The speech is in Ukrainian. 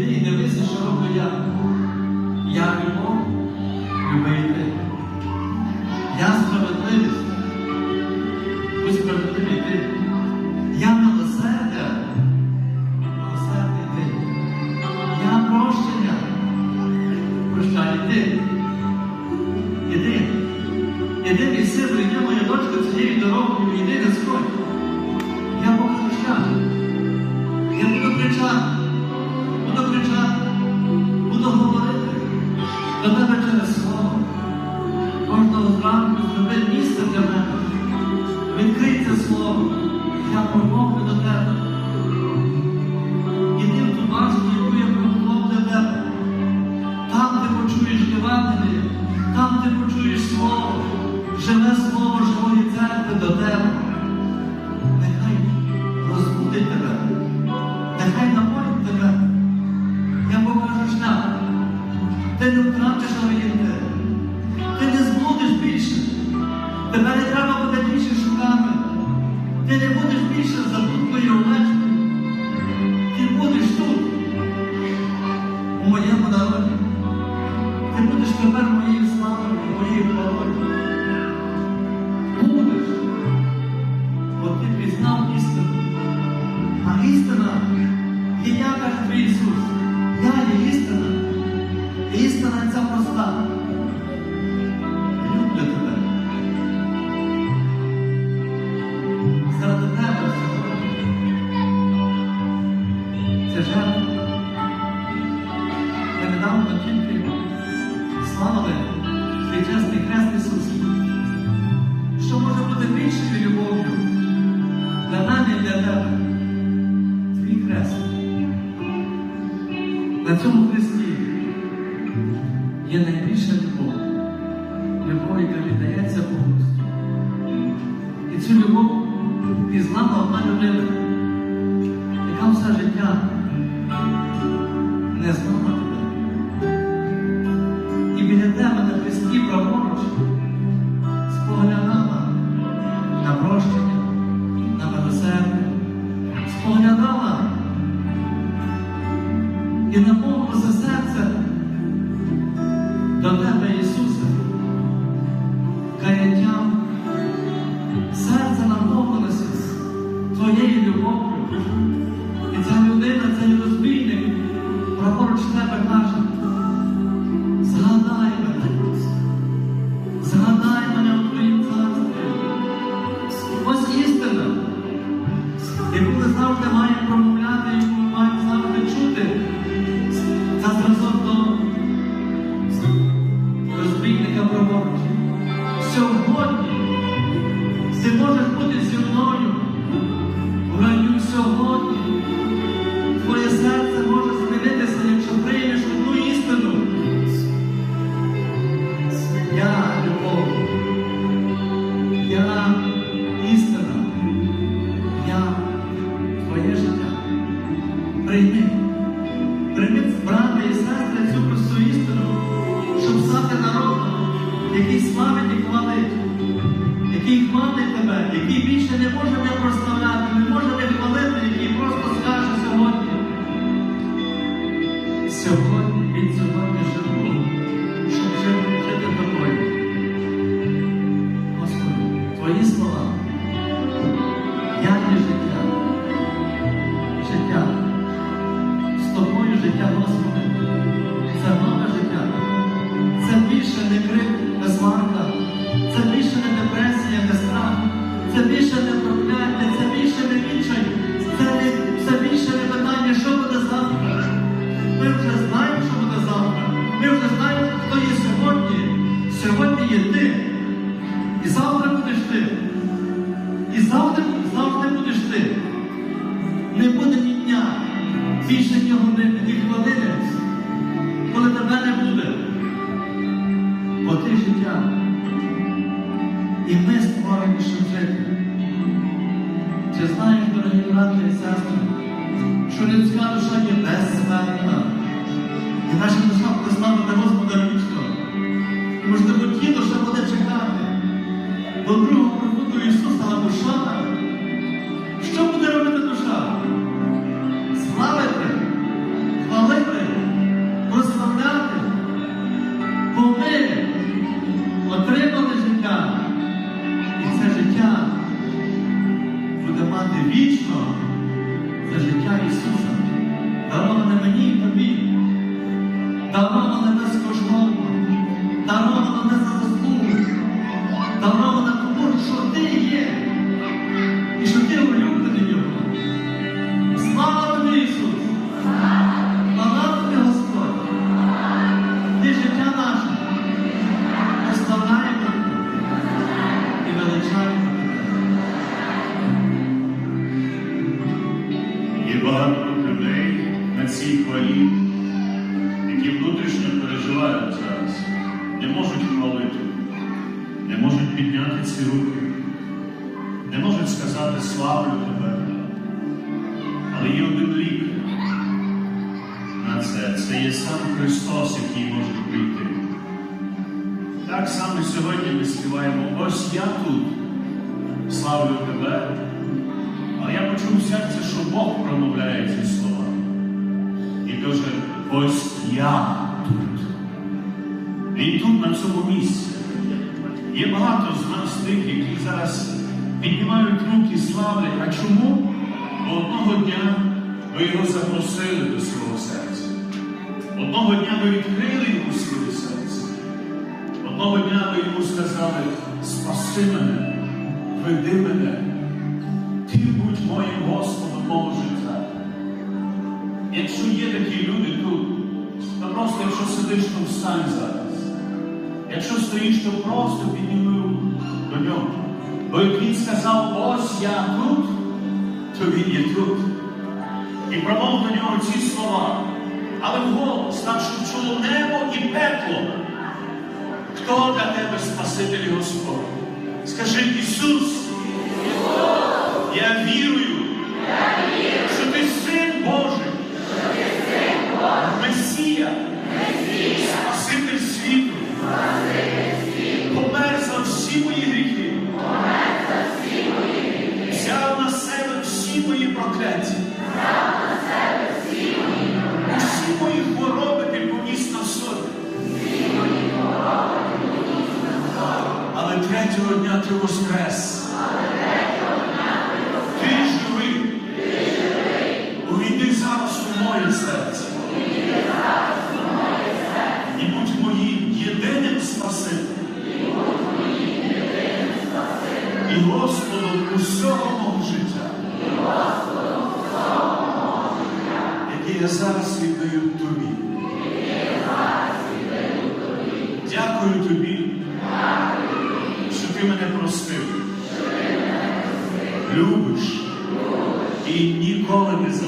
Іди і дивися, що роблю я. Я любов, люби і ти. Я справедливість. Будь справедливий ти. Я милосердя, милосердя ти. Я прощення, прощай ти. Іди, іди мій син, іди моя дочка цією дорогою, іди не сходь. Я шлях. Я буду кричати, тебе через слово. Кожного зранку зроби місце для мене. Відкрий це слово. Я промовлю до тебе. Іди в ту башню, яку я приготував для тебе. Там ти почуєш Євангеліє, там ти почуєш слово, живе слово живої церкви до тебе. Втратиш орієнтир. Ти не зблудиш більше. Тебе не треба буде більше шукати. Ти не будеш більше забуткою овечкою. Ти будеш тут, у моєму народі. Ти будеш тепер моєю славою, моєю хвалою. Будеш, бо ти пізнав істину. А істина є я, каже Ісус. На цьому хресті є найбільша любов. Любов, яка віддається повністю. І цю любов пізнала одна людина, lead the walk Prime Бо життя. І ми створені, щоб жити. Чи знаєш, дорогі брати і сестри, що людська душа є безсмертна. І наша душа славити Господа гребці хворі, які внутрішньо переживають зараз, не можуть хвалити, не можуть підняти ці руки, не можуть сказати славлю тебе. Але є один лік на це. Це є сам Христос, який може прийти. Так само сьогодні ми співаємо, ось я тут славлю тебе. Але я почув серце, що Бог промовляє зі і каже, ось я тут. Він тут, на цьому місці. Є багато з нас тих, які зараз піднімають руки, славлять. А чому? Бо одного дня ви його запросили до свого серця. Одного дня ви відкрили йому своє серце. Одного дня ви йому сказали, спаси мене, веди мене, просто якщо сидиш, то встань зараз. Якщо стоїш, то просто підніми руку до нього. Бо як він сказав, ось я тут, то він є тут. І промов до нього ці слова. Але вголос, так що чуло небо і пекло. Хто для тебе Спаситель Господь? Скажи Ісус, я вірую, що ти всі мої гріхи, взяв на себе всі мої прокляття, усі мої хвороби ти поніс на собі. Але третього дня ти воскрес. Дякую тобі, що ти мене простив. Любиш і ніколи не залишиш.